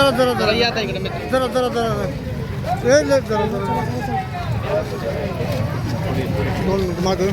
जरा जरा जरा या आता इकडे मित्र जरा जरा जरा ए, ले, जरा जरा दोन मिनिट मागं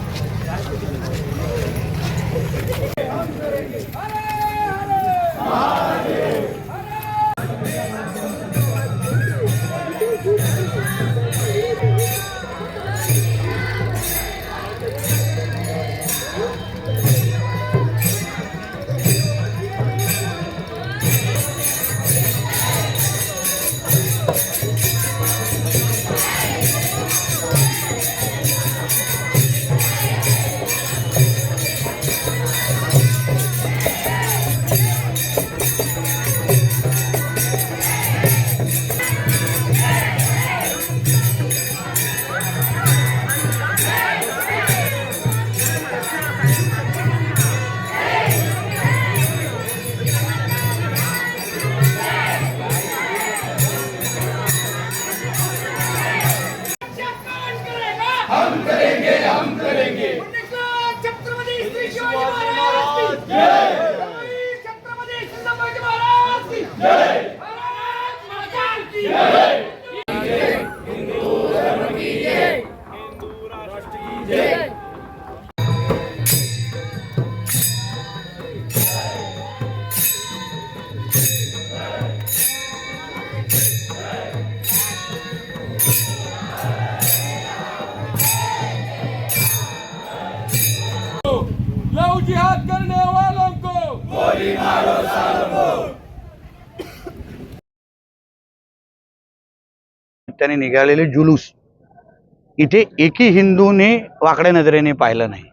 Happy त्याने निघालेले जुलूस. इथे एकही हिंदूने वाकड्या नजरेने पाहिलं नाही.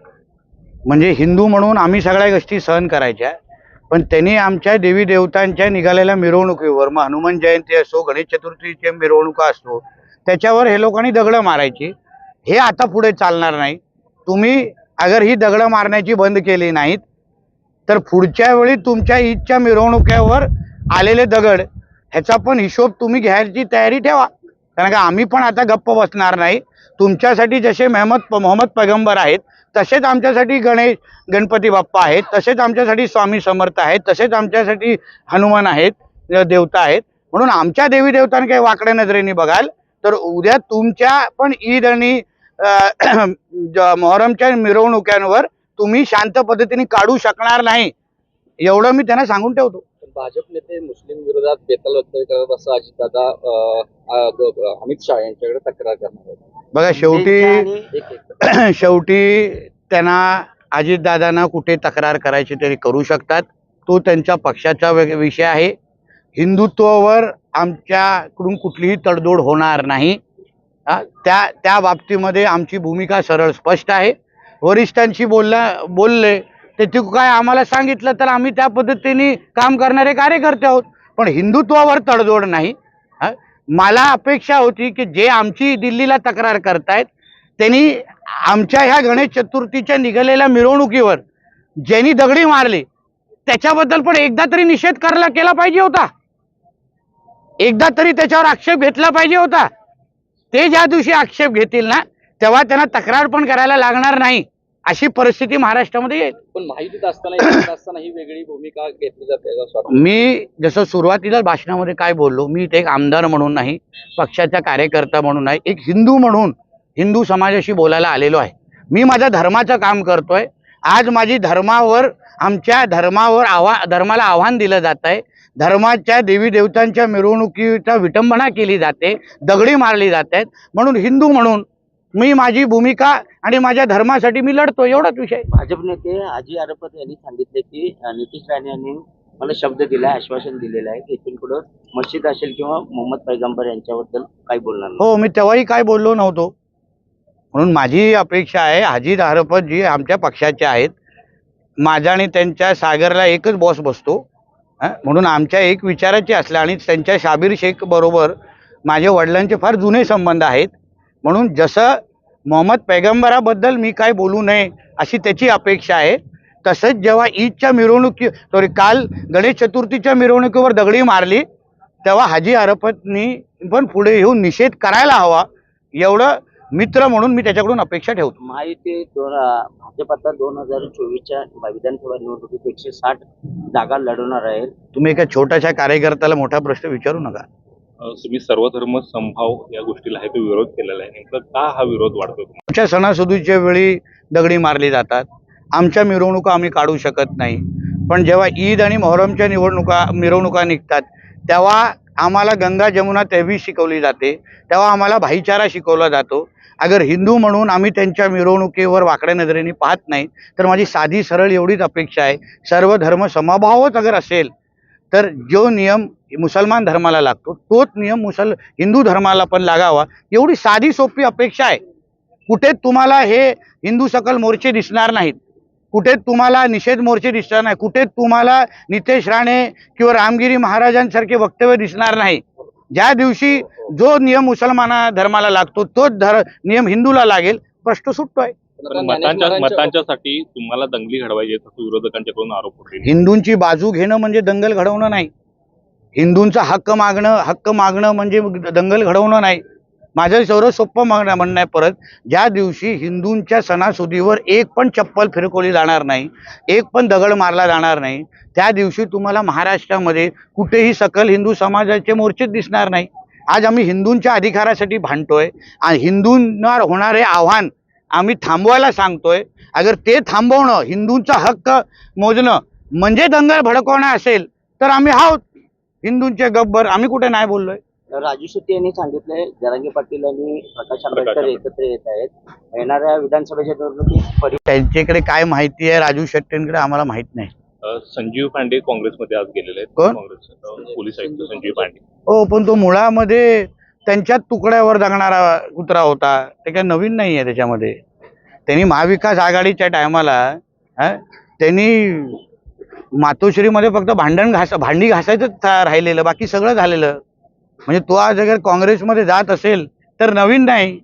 म्हणजे हिंदू म्हणून आम्ही सगळ्या गोष्टी सहन करायच्या पण त्यांनी आमच्या देवी देवतांच्या निघालेल्या मिरवणुकीवर मग हनुमान जयंती असो गणेश चतुर्थीच्या मिरवणुका असो त्याच्यावर हे लोकांनी दगडं मारायची. हे आता पुढे चालणार नाही. तुम्ही अगर ही दगडं मारण्याची बंद केली नाहीत तर पुढच्या वेळी तुमच्या ईदच्या मिरवणुकीवर आलेले दगड ह्याचा पण हिशोब तुम्ही घ्यायची तयारी ठेवा. कारण का आम्ही पण आता गप्प बसणार नाही. तुमच्यासाठी जसे मेहमद मोहम्मद पैगंबर आहेत तसेच आमच्यासाठी गणेश गणपती बाप्पा आहेत तसेच आमच्यासाठी स्वामी समर्थ आहेत तसेच आमच्यासाठी हनुमान आहेत देवता आहेत. म्हणून आमच्या देवी देवतांना काही वाकड्या नजरेने बघाल तर उद्या तुमच्या पण ईद आणि ज- मोहरमच्या मिरवणुक्यांवर तुम्ही शांत पद्धतीने काढू शकणार नाही. एवढं मी त्यांना सांगून ठेवतो. भाजप नेते मुस्लिम विरोधात बेताल वक्तव्य करत असं अजितदादा अमित शहा यांच्याकडे तक्रार करणार आहेत. बघा शेवटी शेवटी त्यांना अजितदादांना कुठे तक्रार करायची तरी करू शकतात. तो त्यांच्या पक्षाचा विषय आहे. हिंदुत्वावर आमच्याकडून कुठलीही तडजोड होणार नाही. त्या त्या बाबतीमध्ये आमची भूमिका सरळ स्पष्ट आहे. वरिष्ठांशी बोलला बोलले ते तू काय आम्हाला सांगितलं तर आम्ही त्या पद्धतीने काम करणारे कार्यकर्ते आहोत. पण हिंदुत्वावर तडजोड नाही. मला अपेक्षा होती की जे आमची दिल्लीला तक्रार करतायत त्यांनी आमच्या ह्या गणेश चतुर्थीच्या निघालेल्या मिरवणुकीवर ज्यांनी दगडी मारली त्याच्याबद्दल पण एकदा तरी निषेध करला केला पाहिजे होता. एकदा तरी त्याच्यावर आक्षेप घेतला पाहिजे होता. ते ज्या दिवशी आक्षेप घेतील ना तेव्हा त्यांना तक्रार पण करायला लागणार नाही. अशी परिस्थिती महाराष्ट्रामध्ये येईल. पण माहितीत असताना ही वेगळी भूमिका घेतली जाते असं वाटतं. मी जसं सुरुवातीला भाषणामध्ये काय बोललो मी इथे एक आमदार म्हणून नाही पक्षाचा कार्यकर्ता म्हणून नाही एक हिंदू म्हणून हिंदू समाजाशी बोलायला आलेलो आहे. मी माझ्या धर्माचं काम करतोय. आज माझी धर्मावर आमच्या धर्मावर आव्हा धर्माला आव्हान दिलं जात आहे. धर्माच्या देवी देवतांच्या मिरवणुकीचा विटंबना केली जाते दगडी मारली जाते म्हणून हिंदू म्हणून मी माझी भूमिका आणि माझ्या धर्मासाठी मी लढतो एवढाच विषय. भाजप नेते अजय आरपत यांनी सांगितले की नितीश राणे यांनी मला शब्द दिलाय आश्वासन दिलेलं आहे की इथून पुढं मस्जिद असेल किंवा मोहम्मद पैगंबर यांच्याबद्दल काही बोलणार हो मी तेव्हाही काय बोललो नव्हतो. म्हणून माझी अपेक्षा आहे अजित हरपत जी आमच्या पक्षाचे आहेत माझा आणि त्यांच्या सागरला एकच बॉस बसतो? म्हणून आमच्या एक विचाराचे असल्या आणि त्यांच्या शाबीर शेख बरोबर माझ्या वडिलांचे फार जुने संबंध आहेत. म्हणून जसं मोहम्मद पैगंबराबद्दल मी काय बोलू नये अशी त्याची अपेक्षा आहे. तसंच जेव्हा ईदच्या मिरवणुकी सॉरी काल गणेश चतुर्थीच्या मिरवणुकीवर दगडी मारली तेव्हा हाजी अरफतनी पण पुढे येऊन निषेध करायला हवा एवढं मित्र म्हणून मी त्याच्याकडून अपेक्षा ठेवतो. महायुती दोन भाजप आता दोन हजार चोवीसच्या विधानसभा निवडणुकीत एकशे साठ जागा लढवणार आहे. तुम्ही एका छोट्याशा कार्यकर्त्याला मोठा प्रश्न विचारू नका. तुम्ही सर्वधर्म संभाव या गोष्टीला आहे तो विरोध केलेला आहे. नेमकं का हा विरोध वाढतो आमच्या सणासुदीच्या वेळी दगडी मारली जातात. आमच्या मिरवणुका आम्ही काढू शकत नाही. पण जेव्हा ईद आणि मोहरमच्या निवडणुका मिरवणुका निघतात तेव्हा आम्हाला गंगा जमुना तेवी शिकवली जाते. तेव्हा आम्हाला भाईचारा शिकवला जातो. अगर हिंदू म्हणून आम्ही त्यांच्या मिरवणुकीवर वाकड्या नजरेने पाहत नाही तर माझी साधी सरळ एवढीच अपेक्षा आहे. सर्व धर्म समभावच अगर असेल तर जो नियम मुसलमान धर्माला लागतो. तोच नियम मुसल हिंदू धर्माला पण लागावा. एवढी साधी सोपी अपेक्षा आहे. कुठे तुम्हाला हे हिंदू सकल मोर्चे दिसणार नाहीत. कुठे तुम्हाला निषेध मोर्चे दिसणार नाही. कुठे तुम्हाला नितेश राणे किंवा रामगिरी महाराजांसारखे वक्तव्य दिसणार नाही. ज्या दिवशी जो नियम मुसलमाना धर्माला लागतो तोच धर नियम हिंदूला लागेल. प्रश्न सुटतोय मतांच्यासाठी तुम्हाला दंगली घडवायची विरोधकांच्याकडून आरोप होते. हिंदूंची बाजू घेणं म्हणजे दंगल घडवणं नाही. हिंदूंचा हक्क मागणं हक्क मागणं म्हणजे दंगल घडवणं नाही. माझं सर्व सोपं मागणं म्हणणं आहे परत ज्या दिवशी हिंदूंच्या सणासुदीवर एक पण चप्पल फिरकवली जाणार नाही एक पण दगड मारला जाणार नाही त्या दिवशी तुम्हाला महाराष्ट्रामध्ये कुठेही सकल हिंदू समाजाचे मोर्चेच दिसणार नाही. आज आम्ही हिंदूंच्या अधिकारासाठी भांडतोय आणि हिंदूंना होणारे आव्हान आम्ही थांबवायला सांगतोय. अगर ते थांबवणं हिंदूंचा हक्क मोजणं म्हणजे दंगल भडकवणं असेल तर आम्ही आहोत. हिंदूंचे गब्बर आम्ही कुठे नाही बोललोय. राजू शेट्टी यांनी सांगितलंय जरांगे पाटील आणि प्रकाश आंबेडकर एकत्र येत आहेत. येणाऱ्या विधानसभेच्या निवडणुकीत परि त्यांच्याकडे काय माहिती आहे राजू शेट्टींकडे आम्हाला माहीत नाही. संजीव पांडे काँग्रेसमध्ये आज गेलेले आहेत. कोण? काँग्रेस पोलीस आयुक्त संजीव पांडे. हो पण तो मुळामध्ये त्यांच्याच तुकड्यावर जगणारा कुत्रा होता. ते काय नवीन नाही आहे त्याच्यामध्ये. त्यांनी महाविकास आघाडीच्या टायमाला त्यांनी मातोश्रीमध्ये फक्त भांडण घास भांडी घासायचंच राहिलेलं बाकी सगळं झालेलं. म्हणजे तो आज अगर काँग्रेसमध्ये जात असेल तर नवीन नाही.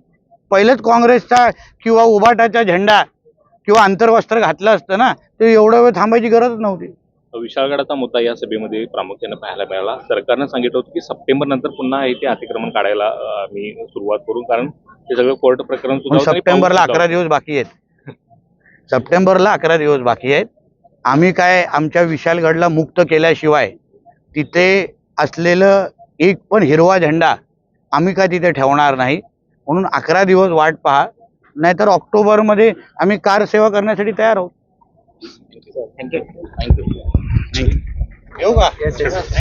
पहिलंच काँग्रेसचा किंवा उभाटाचा झेंडा किंवा आंतरवस्त्र घातलं असतं ना तर एवढा वेळ थांबायची गरज नव्हती. विशाळगडाचा मुद्दा या सभेमध्ये प्रामुख्याने पाहायला मिळाला. सरकारनं सांगितलं होतं की सप्टेंबर नंतर पुन्हा हे ते अतिक्रमण काढायला आम्ही सुरुवात करू. कारण ते सगळं कोर्ट प्रकरण सप्टेंबरला अकरा दिवस बाकी आहेत. सप्टेंबरला अकरा दिवस बाकी आहेत. आम्ही काय आमच्या विशालगडला मुक्त केल्याशिवाय तिथे असलेलं एक पण हिरवा झेंडा आम्ही काय तिथे ठेवणार नाही. म्हणून अकरा दिवस वाट पहा. नाहीतर ऑक्टोबरमध्ये आम्ही कार सेवा करण्यासाठी तयार आहोत. थँक्यू येऊ का?